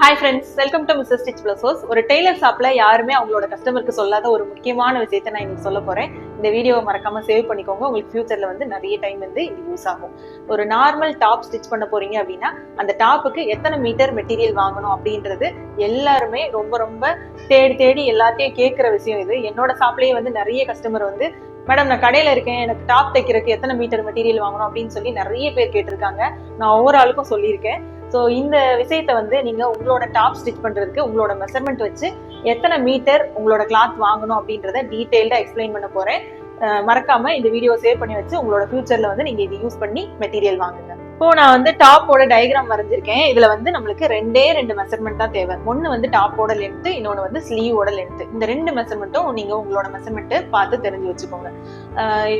Hi friends welcome to mister stitch plus hose ஒரு tailor ஷாப்ல யாருமே அவங்களோட கஸ்டமருக்கு சொல்லாத ஒரு முக்கியமான விஷயத்தை நான் இன்னைக்கு சொல்ல போறேன். இந்த வீடியோவை மறக்காம சேவ் பண்ணிக்கோங்க. உங்களுக்கு ஃபியூச்சர்ல வந்து நிறைய டைம் வந்து இது யூஸ் ஆகும். ஒரு நார்மல் டாப் ஸ்டிச் பண்ண போறீங்க அப்படின்னா அந்த டாப்புக்கு எத்தனை மீட்டர் மெட்டீரியல் வாங்கணும் அப்படின்றது எல்லாருமே ரொம்ப ரொம்ப தேடி தேடி எல்லாத்தையும் கேட்குற விஷயம் இது. என்னோட ஷாப்லயே வந்து நிறைய கஸ்டமர் வந்து மேடம் நான் கடையில இருக்கேன். எனக்கு டாப் தைக்கிறதுக்கு எத்தனை மீட்டர் மெட்டீரியல் வாங்கணும்? அப்படின்னு சொல்லி நிறைய பேர் கேட்டிருக்காங்க. நான் ஒவ்வொரு ஆளுக்கும் சொல்லியிருக்கேன். ஸோ இந்த விஷயத்தை வந்து நீங்கள் உங்களோட டாப் ஸ்டிச் பண்ணுறதுக்கு உங்களோட மெஷர்மெண்ட் வச்சு எத்தனை மீட்டர் உங்களோட கிளாத் வாங்கணும் அப்படின்றத டீட்டெயில்டா எக்ஸ்பிளைன் பண்ண போறேன். மறக்காமல் மறக்காம இந்த வீடியோ சேவ் பண்ணி வச்சு உங்களோட ஃப்யூச்சரில் வந்து நீங்க இது யூஸ் பண்ணி மெட்டீரியல் வாங்குங்க. இப்போ நான் வந்து டாப்போட டயக்ராம் வரைஞ்சிருக்கேன். இதுல வந்து நம்மளுக்கு ரெண்டே ரெண்டு மெஷர்மெண்ட் தான் தேவை. ஒன்னு வந்து டாப்போட லென்த் இன்னொன்னு வந்து ஸ்லீவோட லென்த் இந்த ரெண்டு மெஷர்மெண்ட்டும் நீங்க உங்களோட மெஷர்மெண்ட் பார்த்து தெரிஞ்சு வச்சுக்கோங்க.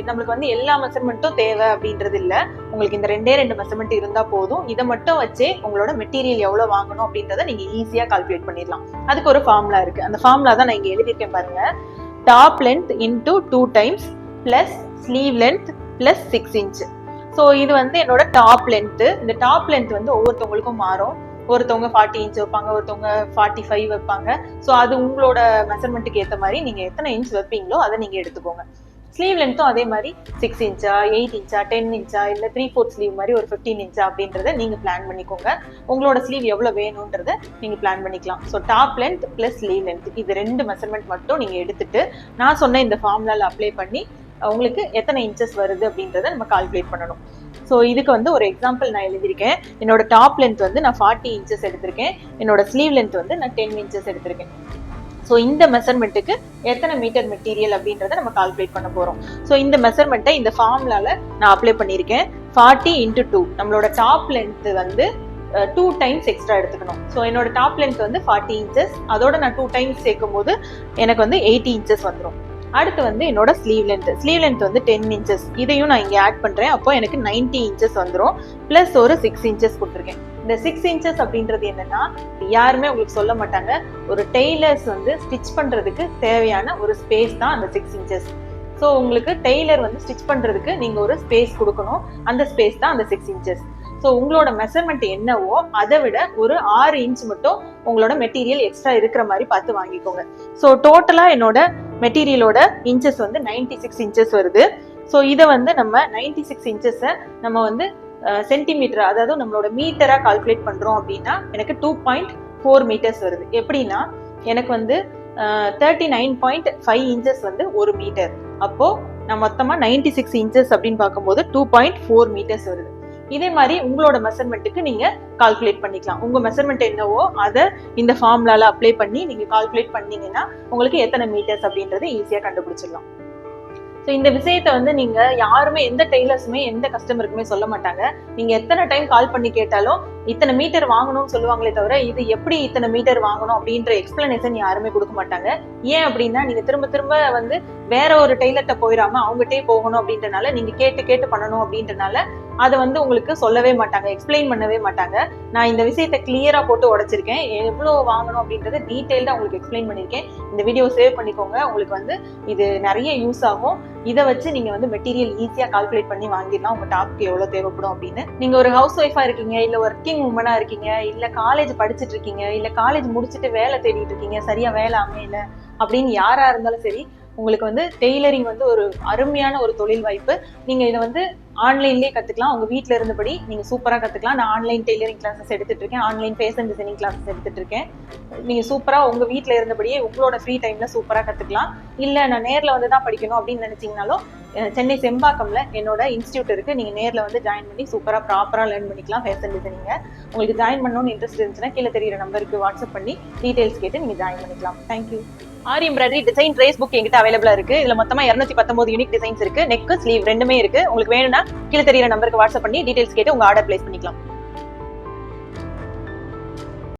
நம்மளுக்கு வந்து எல்லா மெஷர்மெண்ட்டும் தேவை அப்படின்றது இல்ல. உங்களுக்கு இந்த ரெண்டே ரெண்டு மெஷர்மெண்ட் இருந்தா போதும். இதை மட்டும் வச்சே உங்களோட மெட்டீரியல் எவ்வளவு வாங்கணும் அப்படின்றத நீங்க ஈஸியா கால்குலேட் பண்ணிடலாம். அதுக்கு ஒரு ஃபார்முலா இருக்கு. அந்த ஃபார்முலா தான் நான் இங்க எழுதியிருக்கேன் பாருங்க. Top length into two times plus sleeve length plus six inch so இது வந்து என்னோட டாப் லென்த்து இந்த டாப் லென்த் வந்து ஒவ்வொருத்தவங்களுக்கும் மாறும். ஒருத்தவங்க ஃபார்ட்டி இன்ச் வைப்பாங்க ஒருத்தவங்க ஃபார்ட்டி ஃபைவ் வைப்பாங்க. ஸோ அது உங்களோட மெஷர்மெண்ட்டுக்கு ஏற்ற மாதிரி நீங்கள் எத்தனை இன்ச் வைப்பீங்களோ அதை நீங்கள் எடுத்துக்கோங்க. ஸ்லீவ் லென்த்தும் அதே மாதிரி சிக்ஸ் இன்ச்சா எயிட் இன்ச்சா டென் இன்ச்சா இல்லை த்ரீ ஃபோர்த் ஸ்லீவ் மாதிரி ஒரு ஃபிஃப்டீன் இன்ச்சா அப்படின்றத நீங்கள் பிளான் பண்ணிக்கோங்க. உங்களோட ஸ்லீவ் எவ்வளோ வேணுன்றத நீங்கள் பிளான் பண்ணிக்கலாம். So top length plus sleeve length இது ரெண்டு மெஷர்மெண்ட் மட்டும் நீங்கள் எடுத்துட்டு நான் சொன்ன இந்த ஃபார்முலாவில் அப்ளை பண்ணி உங்களுக்கு எத்தனை இன்ச்சஸ் வருது அப்படின்றத நம்ம கால்குலேட் பண்ணணும். ஸோ இதுக்கு வந்து ஒரு எக்ஸாம்பிள் நான் எழுதியிருக்கேன். என்னோட டாப் லென்த் வந்து நான் ஃபார்ட்டி இன்ச்சஸ் எடுத்திருக்கேன். என்னோட ஸ்லீவ் லென்த் வந்து நான் டென் இன்ச்சஸ் எடுத்திருக்கேன். ஸோ இந்த மெஷர்மெண்ட்டுக்கு எத்தனை மீட்டர் மெட்டீரியல் அப்படின்றத நம்ம கால்குலேட் பண்ண போகிறோம் ஸோ இந்த மெஷர்மெண்ட்டை இந்த ஃபார்ம்லால நான் அப்ளை பண்ணியிருக்கேன். ஃபார்ட்டி இன்ட்டு டூ நம்மளோட டாப் லென்த் வந்து டூ டைம்ஸ் எக்ஸ்ட்ரா எடுத்துக்கணும். ஸோ என்னோட டாப் லென்த் வந்து ஃபார்ட்டி இன்ச்சஸ் அதோட நான் டூ டைம்ஸ் சேர்க்கும் போது எனக்கு வந்து எயிட்டி இன்ச்சஸ் வந்துடும் அடுத்து வந்து என்னோட ஸ்லீவ் லென்த் ஸ்லீவ் லென்த் வந்து டென் இன்ச்சஸ் இதையும் நான் இங்கே ஆட் பண்ணுறேன் அப்போ எனக்கு நைன்டி இன்ச்சஸ் வந்துடும் ப்ளஸ் ஒரு சிக்ஸ் இன்ச்சஸ் கொடுத்துருக்கேன். இந்த சிக்ஸ் இன்ச்சஸ் அப்படின்றது என்னன்னா யாருமே உங்களுக்கு சொல்ல மாட்டாங்க. ஒரு டெய்லர்ஸ் வந்து ஸ்டிச் பண்ணுறதுக்கு தேவையான ஒரு ஸ்பேஸ் தான் அந்த சிக்ஸ் இன்ச்சஸ் ஸோ உங்களுக்கு டெய்லர் வந்து ஸ்டிச் பண்ணுறதுக்கு நீங்கள் ஒரு ஸ்பேஸ் கொடுக்கணும். அந்த ஸ்பேஸ் தான் அந்த சிக்ஸ் இன்ச்சஸ் ஸோ உங்களோட மெஷர்மெண்ட் என்னவோ அதை விட ஒரு ஆறு இன்ச் மட்டும் உங்களோட மெட்டீரியல் எக்ஸ்ட்ரா இருக்கிற மாதிரி பார்த்து வாங்கிக்கோங்க. ஸோ டோட்டலாக என்னோட மெட்டீரியலோட இன்ச்சஸ் வந்து நைன்டி சிக்ஸ் இன்ச்சஸ் வருது. ஸோ இதை வந்து நம்ம நைன்டி சிக்ஸ் இன்ச்சஸை நம்ம வந்து சென்டிமீட்டர் அதாவது நம்மளோட மீட்டராக கால்குலேட் பண்ணுறோம் அப்படின்னா எனக்கு டூ பாயிண்ட் ஃபோர் மீட்டர்ஸ் வருது. எப்படின்னா எனக்கு வந்து thirty nine point five inches வந்து ஒரு மீட்டர் அப்போது நான் மொத்தமாக நைன்டி சிக்ஸ் இன்ச்சஸ் அப்படின்னு பார்க்கும்போது டூ பாயிண்ட் ஃபோர் மீட்டர்ஸ் வருது. இதே மாதிரி உங்களோட மெஷர்மெண்ட்டுக்கு நீங்க கால்குலேட் பண்ணிக்கலாம். உங்க மெஷர்மெண்ட் என்னவோ அதை இந்த ஃபார்முலால அப்ளை பண்ணி நீங்க கால்குலேட் பண்ணீங்கன்னா உங்களுக்கு எத்தனை மீட்டர்ஸ் அப்படின்றது ஈஸியா கண்டுபிடிச்சிடலாம். ஸோ இந்த விஷயத்தை வந்து நீங்க யாருமே எந்த டெய்லர்ஸுமே எந்த கஸ்டமருக்குமே சொல்ல மாட்டாங்க. நீங்க எத்தனை டைம் கால் பண்ணி கேட்டாலும் இத்தனை மீட்டர் வாங்கணும்னு சொல்லுவாங்களே தவிர இது எப்படி இத்தனை மீட்டர் வாங்கணும் அப்படின்ற எக்ஸ்பிளனேஷன் யாருமே கொடுக்க மாட்டாங்க. ஏன் அப்படின்னா நீங்க திரும்ப திரும்ப வந்து வேற ஒரு டெய்லர்கிட்ட போயிடாம அவங்ககிட்டே போகணும் அப்படின்றனால நீங்க கேட்டு கேட்டு பண்ணணும் அப்படின்றனால அதை வந்து உங்களுக்கு சொல்லவே மாட்டாங்க எக்ஸ்பிளைன் பண்ணவே மாட்டாங்க. நான் இந்த விஷயத்தை கிளியரா போட்டு உடைச்சிருக்கேன். எவ்வளோ வாங்கணும் அப்படின்றத டீட்டெயில்டா உங்களுக்கு எக்ஸ்பிளைன் பண்ணியிருக்கேன் இந்த வீடியோ சேவ் பண்ணிக்கோங்க. உங்களுக்கு வந்து இது நிறைய யூஸ் ஆகும். இதை வச்சு நீங்க வந்து மெட்டீரியல் ஈஸியா கால்குலேட் பண்ணி வாங்கிடலாம். உங்க டாப்க்கு எவ்வளவு தேவைப்படும் அப்படின்னு. நீங்க ஒரு ஹவுஸ் ஒய்ஃபா இருக்கீங்க இல்ல ஒர்க்கிங் உமனா இருக்கீங்க இல்ல காலேஜ் படிச்சுட்டு இருக்கீங்க இல்ல காலேஜ் முடிச்சுட்டு வேலை தேடிட்டு இருக்கீங்க சரியா வேலை அமையல அப்படின்னு யாரா இருந்தாலும் சரி உங்களுக்கு வந்து டெய்லரிங் வந்து ஒரு அருமையான ஒரு தொழில் வாய்ப்பு. நீங்க இதை வந்து ஆன்லைன்லேயே கத்துக்கலாம். உங்க வீட்டில் இருந்தபடி நீங்க சூப்பரா கத்துக்கலாம். நான் ஆன்லைன் டெய்லரிங் கிளாஸஸ் எடுத்துட்டு இருக்கேன் ஆன்லைன் ஃபேஷன் டிசைனிங் கிளாஸஸ் எடுத்துட்டு இருக்கேன் நீங்க சூப்பரா உங்க வீட்ல இருந்தபடியே உங்களோட ஃப்ரீ டைம்ல சூப்பரா கத்துக்கலாம். இல்ல நான் நேர்ல வந்து தான் படிக்கணும் அப்படின்னு நினைச்சீங்கனாலும் சென்னை செம்பாக்கம்ல என்னோட இன்ஸ்டியூட் இருக்கு. நீங்க நேர்ல வந்து ஜாயின் பண்ணி சூப்பரா ப்ராப்பரா லேர்ன் பண்ணிக்கலாம் ஃபேஷன் டிசைனிங்க உங்களுக்கு ஜாயின் பண்ணணும்னு இன்ட்ரெஸ்ட் இருந்துச்சுன்னா கீழே தெரியுற நம்பருக்கு வாட்ஸ்அப் பண்ணி டீடைல்ஸ் கேட்டு நீங்க ஜாயின் பண்ணிக்கலாம். Thank you aari embroidery design trace book எங்கிட்ட அவைலபிளா இருக்கு. இதுல மொத்தமா இருநூத்தி பத்தொன்பது யூனிக் டிசைன்ஸ் இருக்கு. நெக் ஸ்லீவ் ரெண்டுமே இருக்கு. உங்களுக்கு வேணும்னா கீழே தெரியுற நம்பருக்கு வாட்ஸ்அப் பண்ணி டீடைல்ஸ் கேட்டு உங்க ஆர்டர் பிளேஸ் பண்ணிக்கலாம்.